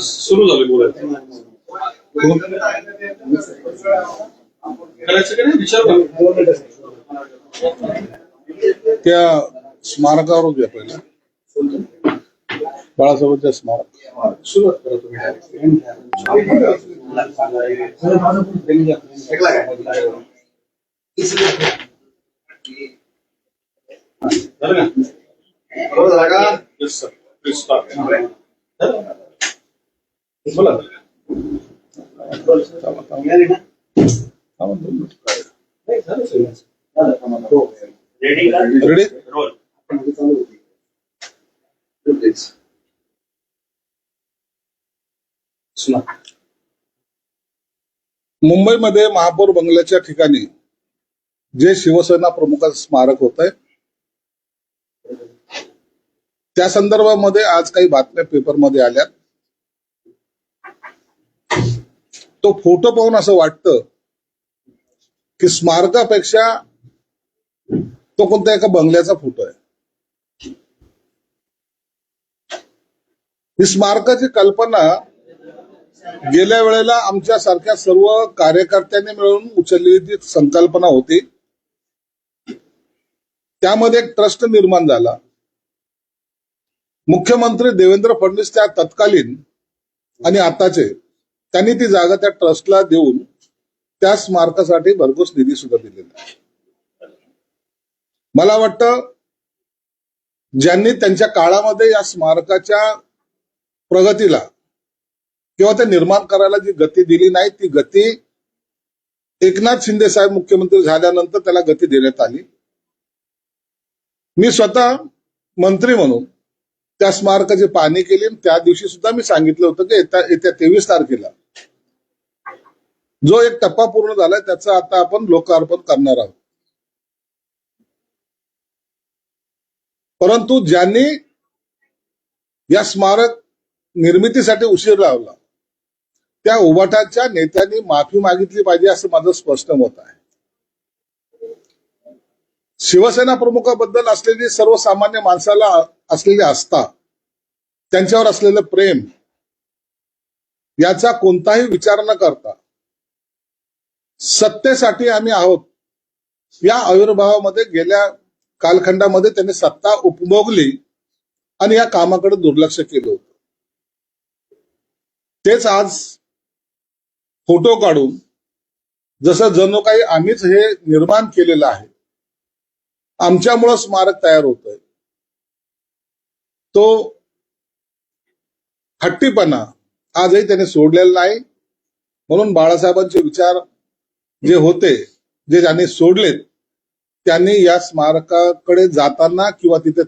सुरू झालं बोलायचं करायचं नाही विचार त्या स्मारकावर उद्या पहिला बाळासाहेबांच्या स्मारक. सुरुवात करा तुम्ही हो, बोला. हो. रेडी रोल आपण इथे चालू होती. Please. सुना. मुंबईमध्ये महापौर बंगल्याच्या ठिकाणी जे शिवसेना प्रमुखाचं स्मारक होत आहे त्या संदर्भामध्ये आज काही बातम्या पेपरमध्ये आल्या तो फोटो पाहून असं वाटतं की स्मारकापेक्षा तो कोणत्या एका बंगल्याचा फोटो आहे. ही स्मारकाची कल्पना गेल्या वेळेला आमच्या सारख्या सर्व कार्यकर्त्यांनी मिळून उचललेली जी संकल्पना होती. त्यामध्ये एक ट्रस्ट निर्माण झाला. मुख्यमंत्री देवेंद्र फडणवीस त्या तत्कालीन आणि आताचे त्यांनी ती जागा त्या ट्रस्टला देऊन त्या स्मारकासाठी भरघोस निधी सुद्धा दिलेला आहे. मला वाटतं ज्यांनी त्यांच्या काळामध्ये या स्मारकाच्या प्रगतीला किंवा ते निर्माण करायला जी गती दिली नाही ती गती एकनाथ शिंदे साहेब मुख्यमंत्री झाल्यानंतर त्याला गती देण्यात आली. मी स्वतः मंत्री म्हणून त्या स्मारकाची पाहणी केली. त्या दिवशी सुद्धा मी सांगितलं होतं की येत्या येत्या तेवीस तारखेला जो एक टप्पा पूर्ण झालाय त्याचं आता आपण लोकार्पण करणार आहोत. परंतु ज्यांनी या स्मारक निर्मितीसाठी उशीर लावला त्या उभाटाच्या नेत्यांनी माफी मागितली पाहिजे असं माझं स्पष्ट मत आहे. शिवसेना प्रमुखाबद्दल असलेली सर्वसामान्य माणसाला असलेली आस्था त्यांच्यावर असलेलं प्रेम याचा कोणताही विचार न करता सत्तेसाठी आम्ही आहोत या आविर्भावामध्ये गेल्या कालखंडामध्ये त्यांनी सत्ता उपभोगली आणि या कामाकडे दुर्लक्ष केलं होतं. तेच आज फोटो काढून जसं जणू काही आम्हीच हे निर्माण केलेलं आहे आमच्यामुळं स्मारक तयार होत आहे तो हट्टीपणा आजही त्याने सोडलेला नाही. म्हणून बाळासाहेबांचे विचार जे होते जे ज्यांनी सोडलेत त्यांनी या स्मारकाकडे जाताना किंवा तिथे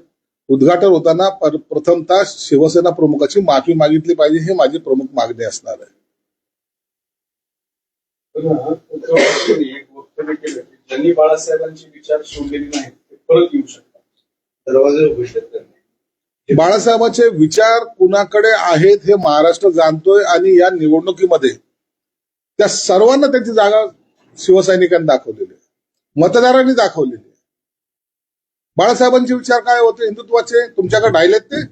उद्घाटन होताना प्रथमतः शिवसेना प्रमुखाची माफी मागितली पाहिजे हे माझी प्रमुख मागणी असणार आहे. एक वक्तव्य केलं की ज्यांनी बाळासाहेबांचे विचार सोडलेले नाही ते परत येऊ शकतात. दरवाजे उघडू शकतात बाळासाहेबांचे विचार कुणाकडे आहेत हे महाराष्ट्र जाणतोय आणि या निवडणुकीमध्ये त्या सर्वांना त्यांची जागा शिवसैनिकांनी दाखवलेली आहे. मतदारांनी दाखवलेली आहे. बाळासाहेबांचे विचार काय होते? हिंदुत्वाचे? तुमच्याकडे राहिलेत ते?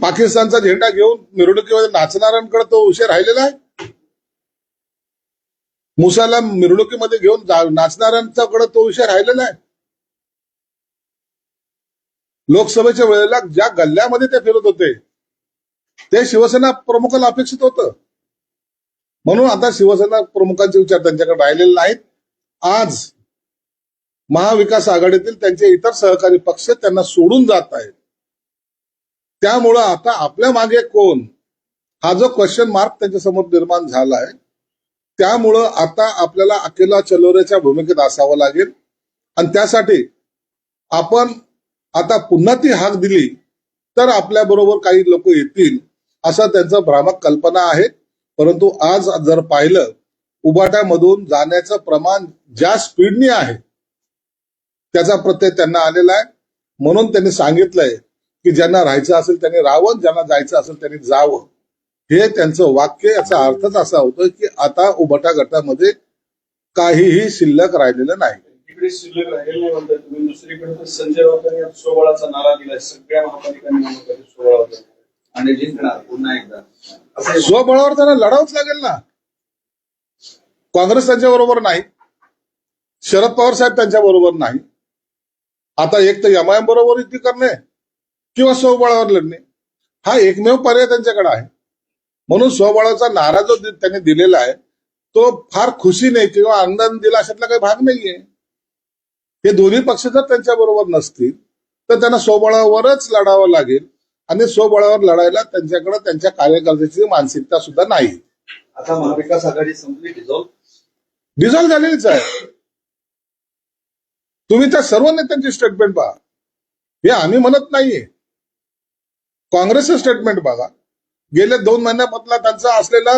पाकिस्तानचा झेंडा घेऊन निवडणुकीमध्ये नाचणाऱ्यांकडे तो विषय राहिलेला आहे? मुसाला मिरवणुकीमध्ये घेऊन जा- नाचणाऱ्यांच्याकडे तो विषय राहिलेला आहे लोकसभेच्या वेळेला ज्या गल्ल्यामध्ये ते फिरत होते ते शिवसेना प्रमुखाला अपेक्षित होतं. म्हणून आता शिवसेना प्रमुखांचे विचार त्यांच्याकडे राहिलेले नाहीत. आज महाविकास आघाडीतील त्यांचे इतर सहकारी पक्ष त्यांना सोडून जात आहेत. त्यामुळं आता आपल्या मागे कोण? हा जो क्वेश्चन मार्क त्यांच्यासमोर निर्माण झाला आहे त्यामुळं आता आपल्याला अकेला चलोऱ्याच्या भूमिकेत असावं लागेल. आणि त्यासाठी आपण आता पुन्हा ती हाक दिली तर आपल्या बरोबर काही लोक येतील असं त्यांचा भ्रामक कल्पना आहे. परंतु आज जर पाहिलं उबाट्यामधून जाण्याचं प्रमाण ज्या स्पीडने आहे त्याचा प्रत्यय त्यांना आलेला आहे. म्हणून त्यांनी सांगितलंय की ज्यांना राहायचं असेल त्यांनी राहावं ज्यांना जायचं असेल त्यांनी जावं. हे त्यांचं वाक्य याचा अर्थच असा होतो की आता उभटा गटामध्ये काहीही शिल्लक राहिलेलं नाही. तिकडे शिल्लक राहिलेलं नाही म्हणताय तुम्ही दुसरीकडे तर संजय राऊतांनी आज सोहळाचा नारा दिलाय. सगळ्या महापालिका निवडणुकीत सोहळा होता आणि जिंकणार पुन्हा एकदा. असं स्वबळावर त्यांना लढावंच लागेल ना? काँग्रेस त्यांच्या बरोबर नाही. शरद पवार साहेब त्यांच्या बरोबर नाही. आता एक तर एमआयएम बरोबर युती करणे किंवा स्वबळावर लढणे हा एकमेव पर्याय त्यांच्याकडे आहे. म्हणून स्वबळाचा नारा जो त्यांनी दिलेला आहे तो फार खुशीने किंवा आनंद दिला अशातला काही भाग नाहीये. हे दोन्ही पक्ष जर त्यांच्या बरोबर नसतील तर त्यांना स्वबळावरच लढावं लागेल आणि स्वबळावर लढायला त्यांच्याकडे त्यांच्या कार्यकर्त्याची मानसिकता सुद्धा नाही. आता महाविकास आघाडी संपली डिझॉल्व डिझॉल्व्ह झालेलीच आहे. तुम्ही त्या सर्व नेत्यांची स्टेटमेंट पहा. हे आम्ही म्हणत नाहीये. काँग्रेसचं स्टेटमेंट बघा. गेल्या दोन महिन्यामधला त्यांचा असलेला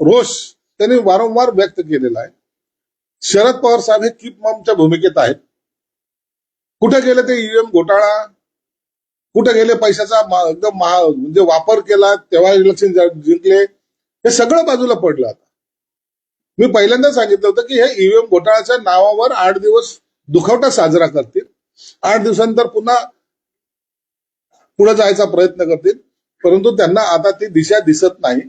रोष त्यांनी वारंवार व्यक्त केलेला आहे. शरद पवार साहेब हे किप मॉमच्या भूमिकेत आहेत. कुठे गेले ते ईव्हीएम घोटाळा? कुठे गेले पैशाचा एकदम म्हणजे वापर केला तेव्हा इलेक्शन जिंकले? हे सगळं बाजूला पडलं आता. मी पहिल्यांदा सांगितलं होतं की हे ईव्हीएम घोटाळ्याच्या नावावर आठ दिवस दुखवटा साजरा करतील. आठ दिवसानंतर पुन्हा पुढे जायचा प्रयत्न करतील. परंतु त्यांना आता ती दिशा दिसत नाही.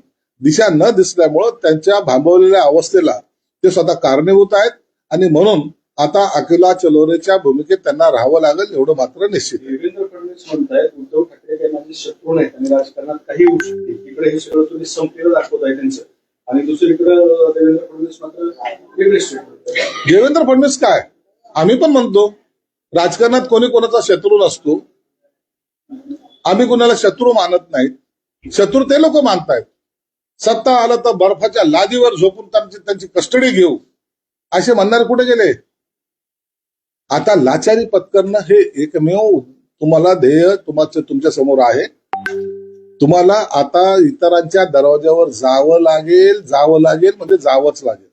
दिशा न दिसल्यामुळं त्यांच्या भांबवलेल्या अवस्थेला ते स्वतः कारणीभूत आहेत आणि म्हणून आता अकिला चलोरेच्या भूमिकेत त्यांना राहावं लागेल एवढं मात्र निश्चित. देवेंद्र फडणवीस म्हणतायत उद्धव ठाकरे काही माझे शत्रू नाहीत आणि राजकारणात काही होऊ शकते. इकडे हे सगळं तुम्ही संपलेलं दाखवत आहे त्यांचं. आणि दुसरीकडे देवेंद्र फडणवीस मात्र वेगळे देवेंद्र फडणवीस काय? आम्ही पण म्हणतो राजकारणात कोणी कोणाचा शत्रू नसतो. आम्ही कुणाला शत्रू मानत नाहीत शत्रू ते लोक मानतायत. सत्ता आलं तर बर्फाच्या लादीवर झोपून त्यांची त्यांची कस्टडी घेऊ. असे म्हणणारे कुठे गेले? आता लाचारी पत्करणं हे एकमेव तुम्हाला ध्येय तुम्हाला तुमच्यासमोर आहे. तुम्हाला आता इतरांच्या दरवाज्यावर जावं लागेल. जावं लागेल म्हणजे जावंच लागेल.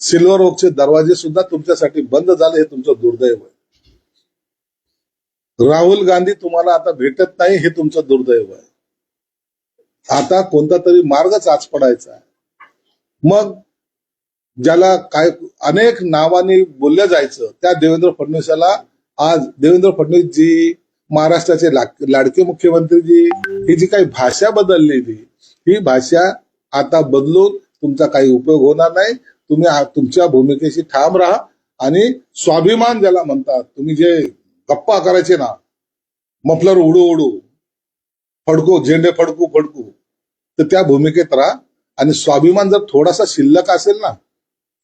सिल्वर ओकचे दरवाजे सुद्धा तुमच्यासाठी बंद झाले हे तुमचं दुर्दैव आहे. राहुल गांधी तुम्हाला आता भेटत नाही हे तुमचं दुर्दैव आहे. आता कोणता तरी मार्ग चाच पडायचा आहे. मग ज्याला काय अनेक नावाने बोललं जायचं त्या देवेंद्र फडणवीसाला आज देवेंद्र फडणवीस जी महाराष्ट्राचे लाडके मुख्यमंत्री जी ही जी काही भाषा बदललेली ही भाषा आता बदलून तुमचा काही उपयोग होणार नाही. तुम्ही तुमच्या भूमिकेशी ठाम राहा आणि स्वाभिमान ज्याला म्हणतात तुम्ही जे गप्पा करायचे ना मफलर उडू उडू फडकू झेंडे फडकू फडकू तर त्या भूमिकेत राहा. आणि स्वाभिमान जर थोडासा शिल्लक असेल ना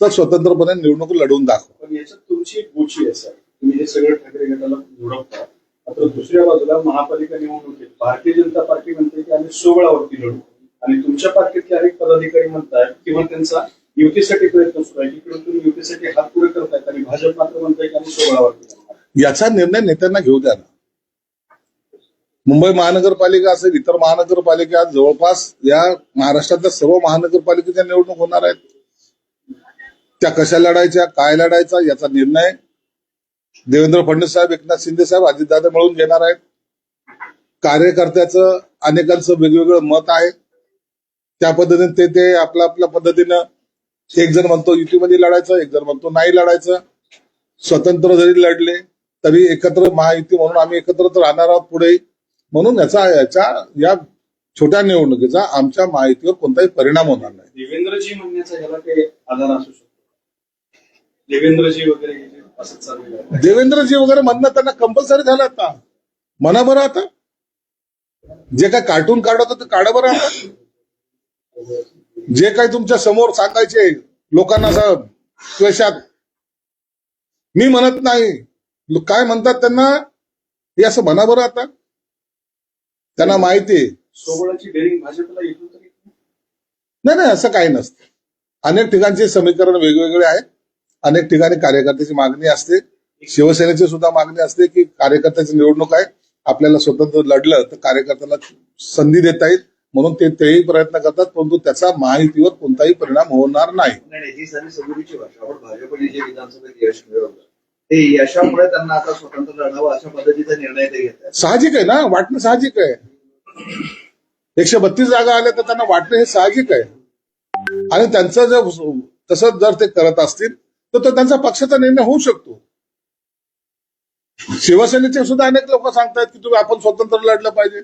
तर स्वतंत्रपणे निवडणूक लढवून दाखव. पण याच्यात तुमची एक गोची तुम्ही हे सगळं ठाकरे गटाला जोडवता मात्र दुसऱ्या बाजूला महापालिका निवडणुकीत भारतीय जनता पार्टी म्हणते की आम्ही सोहळावरती लढू. आणि तुमच्या पार्टीतले अनेक पदाधिकारी म्हणतात किंवा त्यांचा युतीसाठी प्रयत्न सुरू आहे. तुम्ही युतीसाठी हात पुढे करतायत आणि भाजप मात्र म्हणताय की आम्ही सोहळावर याचा निर्णय नेत्यांना घेऊ द्या ना. मुंबई महानगरपालिका असेल इतर महानगरपालिका जवळपास या महाराष्ट्रातल्या सर्व महानगरपालिकेच्या निवडणूक होणार आहेत. त्या कशा लढायच्या काय लढायचा याचा निर्णय देवेंद्र फडणवीस साहेब एकनाथ शिंदे साहेब अजितदादा मिळून घेणार आहेत. कार्यकर्त्याचं अनेकांचं वेगवेगळं मत आहे. त्या पद्धतीने ते ते आपल्या आपल्या पद्धतीनं एक जण म्हणतो युतीमध्ये लढायचं एक जण म्हणतो नाही लढायचं. स्वतंत्र जरी लढले तरी एकत्र महायुती म्हणून आम्ही एकत्रच राहणार आहोत पुढे. म्हणून याचा याच्या या छोट्या निवडणुकीचा आमच्या माहितीवर कोणताही परिणाम होणार नाही. देवेंद्रजी म्हणण्याचा ह्याला काही आधार असू शकतो. देवेंद्रजी वगैरे देवेंद्रजी वगैरे म्हणणं त्यांना कंपल्सरी झालं आता. म्हणा बरं आता. जे काय कार्टून काढत ते काढा बरं आता. जे काही तुमच्यासमोर सांगायचे लोकांना क्वेशात मी म्हणत नाही. काय म्हणतात त्यांना? हे असं म्हणा बरं आता. त्यांना माहिती नाही नाही असं काही नसतं. अनेक ठिकाणचे समीकरण वेगवेगळे आहेत. अनेक ठिकाणी कार्यकर्त्याची मागणी असते. शिवसेनेची सुद्धा मागणी असते की कार्यकर्त्याची निवडणूक आहे. आपल्याला स्वतंत्र लढलं तर कार्यकर्त्याला संधी देता येईल. म्हणून ते तेही प्रयत्न करतात परंतु त्याचा माहितीवर कोणताही परिणाम होणार नाही. ते यशामुळे त्यांना आता स्वतंत्र लढावं अशा पद्धतीचा निर्णय ते घेत साहजिक आहे ना? वाटणं साहजिक आहे. एकशे बत्तीस जागा आल्या तर त्यांना वाटणं हे साहजिक आहे. आणि त्यांचं जर तसंच जर ते करत असतील तर तो त्यांचा पक्षाचा निर्णय होऊ शकतो. शिवसेनेचे सुद्धा अनेक लोक सांगतायत की तुम्ही आपण स्वतंत्र लढलं पाहिजे.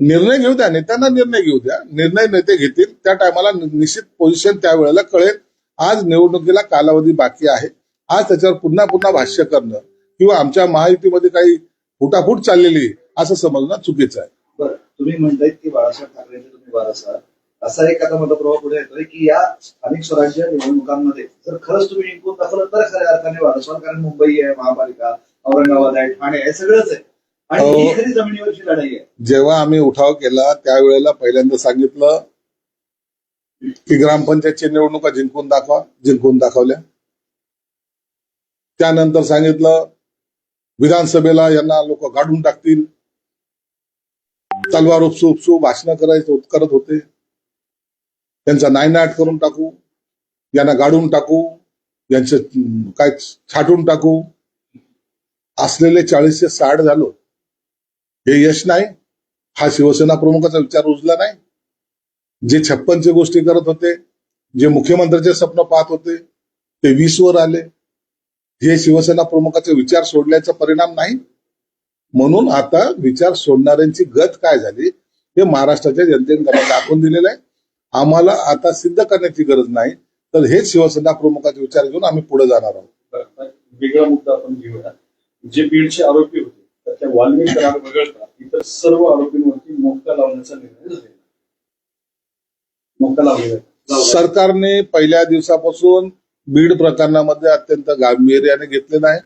निर्णय घेऊ द्या नेत्यांना निर्णय घेऊ द्या. निर्णय नेते घेतील. त्या टायमाला निश्चित पोझिशन त्यावेळेला कळेल. आज निवडणुकीला कालावधी बाकी आहे. आज त्याच्यावर पुन्हा पुन्हा भाष्य करणं किंवा आमच्या महायुतीमध्ये काही फुटाफूट चाललेली असं समजणं चुकीचं आहे. बरं तुम्ही म्हणतायत की बाळासाहेब ठाकरेंचे तुम्ही वारस आहात असा एक आता मतप्रभाव पुढे येतोय की या स्थानिक स्वराज्य निवडणुकांमध्ये जर खरंच तुम्ही जिंकून दाखवलं तर खऱ्या अर्थाने वारस व्हाल कारण मुंबई आहे महापालिका औरंगाबाद आहे ठाणे आहे सगळंच आहे. आणि हो. खरी जमिनीवरची लढाई आहे. जेव्हा आम्ही उठाव केला त्यावेळेला पहिल्यांदा सांगितलं की ग्रामपंचायतची निवडणुका जिंकून दाखवा जिंकून दाखवल्या. त्यानंतर सांगितलं विधानसभेला यांना लोक गाडून टाकतील. तलवार उपसू उपसू भाषणं करायचं करत होते. त्यांचा नायनाट करून टाकू. यांना गाडून टाकू. यांचं काय छाटून टाकू. असलेले चाळीसशे साठ झालो. हे यश नाही. हा शिवसेना प्रमुखाचा विचार रुजला नाही. जे छप्पनचे गोष्टी करत होते जे मुख्यमंत्र्याचे स्वप्न पाहत होते ते वीस वर आले. हे शिवसेना प्रमुखाचे विचार सोडल्याचा परिणाम नाही. म्हणून आता विचार सोडणाऱ्यांची गत काय झाली हे महाराष्ट्राच्या जनतेने त्यांना दाखवून दिलेलं आहे. आम्हाला आता सिद्ध करण्याची गरज नाही तर हेच शिवसेना प्रमुखाचे विचार घेऊन आम्ही पुढे जाणार आहोत. वेगळा मुद्दा आपण घेऊया. जे बीडचे आरोपी होते तर त्या वाल्मिक करार वगळता इतर सर्व आरोपींवरती मोक्का लावण्याचा निर्णय झालेला मोक्का लावलेला. सरकारने पहिल्या दिवसापासून बीड प्रकरणामध्ये अत्यंत गांभीर्याने घेतले नाही.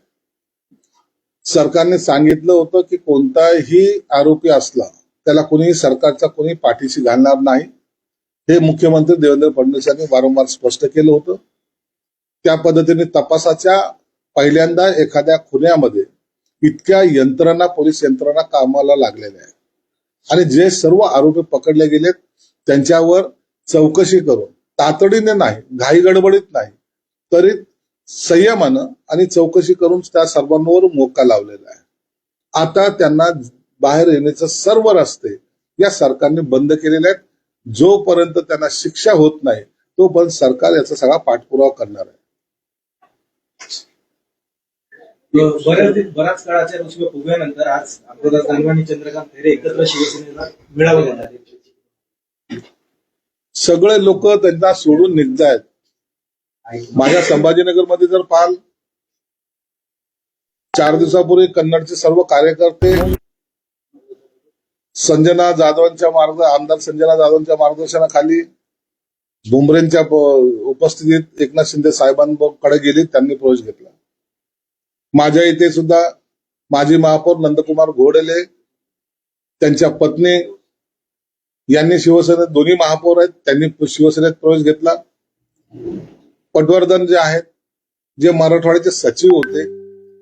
सरकारने सांगितलं होतं की कोणताही आरोपी असला त्याला कोणीही सरकारचा कोणी पाठीशी घालणार नाही. हे मुख्यमंत्री देवेंद्र फडणवीस यांनी वारंवार स्पष्ट केलं होतं. त्या पद्धतीने तपासाच्या पहिल्यांदा एखाद्या खुन्यामध्ये इतक्या यंत्रणा पोलीस यंत्रणा कामाला लागलेल्या आहेत. आणि जे सर्व आरोपी पकडले गेलेत त्यांच्यावर चौकशी करून तातडीने नाही घाई गडबडीत नाही तरी संयमानं आणि चौकशी करून त्या सर्वांवर मोका लावलेला आहे. आता त्यांना बाहेर येण्याचे सर्व रस्ते या सरकारने बंद केलेले आहेत. जोपर्यंत त्यांना शिक्षा होत नाही तोपर्यंत सरकार याचा सगळा पाठपुरावा करणार आहे. बऱ्याच बराच काळाच्या आज दानवे आणि चंद्रकांत खैरे एकत्र शिवसेनेला मिळावं घेणार आहेत. सगळे लोक त्यांना सोडून निघतायत. माझ्या संभाजीनगरमध्ये जर पाल चार दिवसापूर्वी कन्नडचे सर्व कार्यकर्ते संजना जाधवांच्या मार्ग आमदार संजना जाधवांच्या मार्गदर्शनाखाली बुमरेंच्या उपस्थितीत एकनाथ शिंदे साहेबांकडे गेले त्यांनी प्रवेश घेतला. माझ्या इथे सुद्धा माजी महापौर नंदकुमार घोडेले त्यांच्या पत्नी यांनी शिवसेनेत दोन्ही महापौर आहेत त्यांनी शिवसेनेत प्रवेश घेतला. पटवर्धन जे आहेत जे मराठवाड्याचे सचिव होते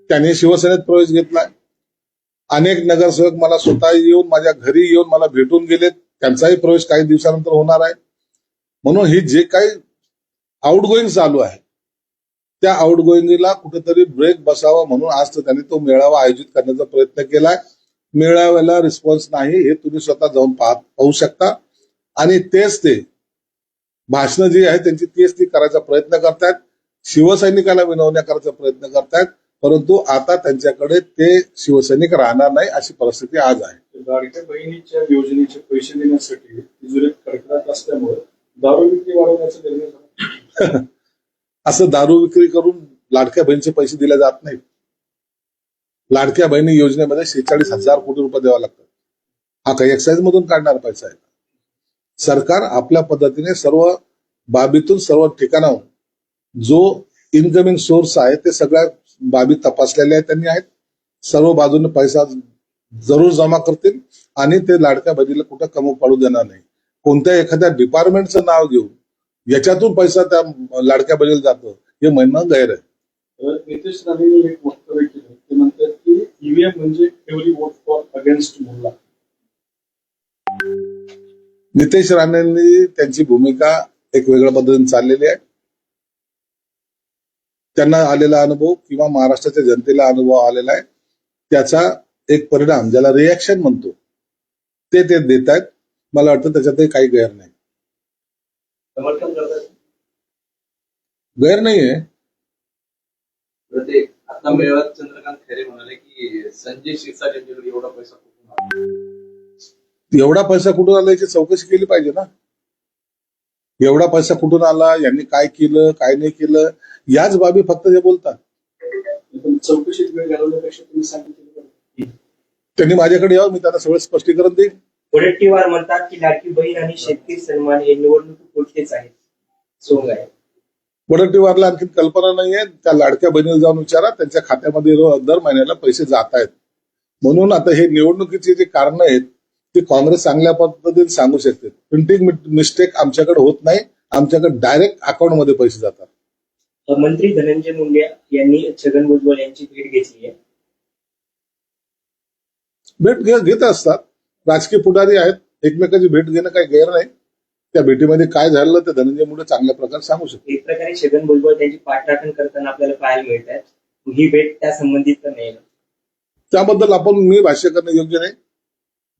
त्यांनी शिवसेनेत प्रवेश घेतला अनेक नगरसेवक मला स्वतः येऊन माझ्या घरी येऊन मला भेटून गेलेत. त्यांचाही प्रवेश काही दिवसानंतर होणार आहे. म्हणून ही जे काही आउटगोईंग चालू आहे त्या आउटगोईंगला कुठेतरी ब्रेक बसावा म्हणून आज तर त्यांनी तो मेळावा आयोजित करण्याचा प्रयत्न केलाय. मेळाव्याला रिस्पॉन्स नाही हे तुम्ही स्वतः जाऊन पाहत पाहू शकता. आणि तेच ते भाषणं जी आहेत त्यांची तेच ती करायचा प्रयत्न करतायत. शिवसैनिकाला विनवण्या करायचा प्रयत्न करतायत. परंतु आता त्यांच्याकडे ते शिवसैनिक राहणार नाही अशी परिस्थिती आज आहे. लाडक्या बहिणीच्या योजनेचे पैसे देण्यासाठी तिजोरीत कडकडाट असल्यामुळे दारू विक्री वाढवण्याचा निर्णय झाला. असं दारू विक्री करून लाडक्या बहिणीचे पैसे दिले जात नाहीत. लाडक्या बहिणी योजनेमध्ये शेहेचाळीस हजार कोटी रुपये द्यावा लागतात. हा काही एक्साईज मधून काढणार पैसा आहे. सरकार आपल्या पद्धतीने सर्व बाबीतून सर्व ठिकाणाहून जो इनकमिंग सोर्स आहे ते सगळ्या बाबी तपासलेल्या आहेत त्यांनी आहेत. सर्व बाजूने पैसा जरूर जमा करतील आणि ते लाडक्या बहिणीला कुठं कमी पडू देणार नाही. कोणत्या एखाद्या डिपार्टमेंटचं नाव घेऊन याच्यातून पैसा त्या लाडक्या बहिणीला जातो हे म्हणणं गैर आहे. नितेश एक वक्तव्य केलं. ते म्हणतात की ईव्हीएम म्हणजे एव्हरी वोट फॉर अगेन्स्ट मुल्ला. नितेश राणेंनी त्यांची भूमिका एक वेगळ्या पद्धतीने चाललेली आहे. त्यांना आलेला अनुभव किंवा महाराष्ट्राच्या जनतेला अनुभव आलेला आहे. त्याचा एक परिणाम ज्याला रिॲक्शन म्हणतो ते ते देत आहेत. मला वाटतं त्याच्यातही काही गैर नाही. गैर नाहीये आता मेळाव्यात चंद्रकांत खैरे म्हणाले की संजय शिरसाट यांच्याकडे एवढा पैसा कुठून? एवढा पैसा कुठून आला याची चौकशी केली पाहिजे ना? एवढा पैसा कुठून आला? यांनी काय केलं? काय नाही केलं? याच बाबी फक्त ते बोलतात. चौकशीत वेळ घालवण्यापेक्षा तुम्ही सांगितलं बरं. त्यांनी माझ्याकडे यावं मी त्यांना सगळं स्पष्टीकरण देईन. वडेट्टीवार म्हणतात की लाडकी बहीण आणि शेतकरी सन्मान हे निवडणूक पुरतेच आहेत. सोंग आहे. वडट्टीवारला आणखी कल्पना नाहीये. त्या लाडक्या बहिणीला जाऊन विचारा. त्यांच्या खात्यामध्ये दर महिन्याला पैसे जात आहेत म्हणून आता हे निवडणुकीची जी कारण आहेत ती काँग्रेस चांगल्या पद्धतीने सांगू शकते. प्रिंटिंग मिस्टेक आमच्याकडे होत नाही. आमच्याकडे डायरेक्ट अकाउंटमध्ये पैसे जातात. मंत्री धनंजय मुंडे यांनी छगन भुजबळ यांची भेट घेतली आहे. भेट घे- घेत असतात. राजकीय पुढारी आहेत. एकमेकाची भेट घेणं काही गैर नाही. त्या भेटीमध्ये काय झालं ते धनंजय मुंडे चांगल्या प्रकारे सांगू शकते एक प्रकारे छगन भुजबळ त्यांची पाठराखण करताना आपल्याला पाहायला मिळत आहे ही भेट त्या संबंधित तर नाही. त्याबद्दल आपण मी भाष्य करणं योग्य नाही.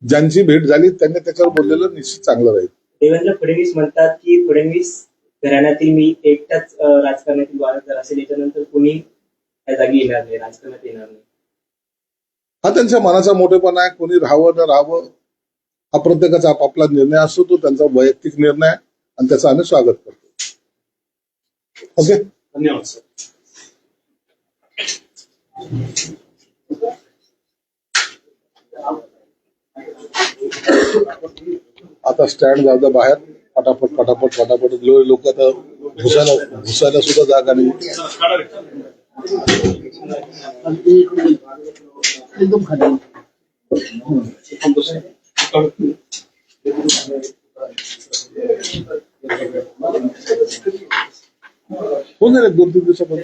ज्यांची भेट झाली त्यांनी त्याच्यावर बोललेलं निश्चित चांगलं राहील. देवेंद्र फडणवीस म्हणतात की फडणवीस घराण्यातील मी एकटाच राजकारणातील वारसदार असेल. याच्यानंतर कोणी त्या जागी येणार नाही राजकारणात येणार नाही. हा त्यांच्या मनाचा मोठेपणा आहे. कोणी राहावं न राहावं हा प्रत्येकाचा आपापला निर्णय असतो तो त्यांचा वैयक्तिक निर्णय आहे आणि त्याचं आम्ही स्वागत करतो. ओके? धन्यवाद सर. आता स्टँड जाऊ बाहेर पटापट पटापट पटापट. लोक आता घुसायला घुसायला सुद्धा जागा नाही. होऊन जाईल दोन तीन दिवसामध्ये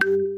you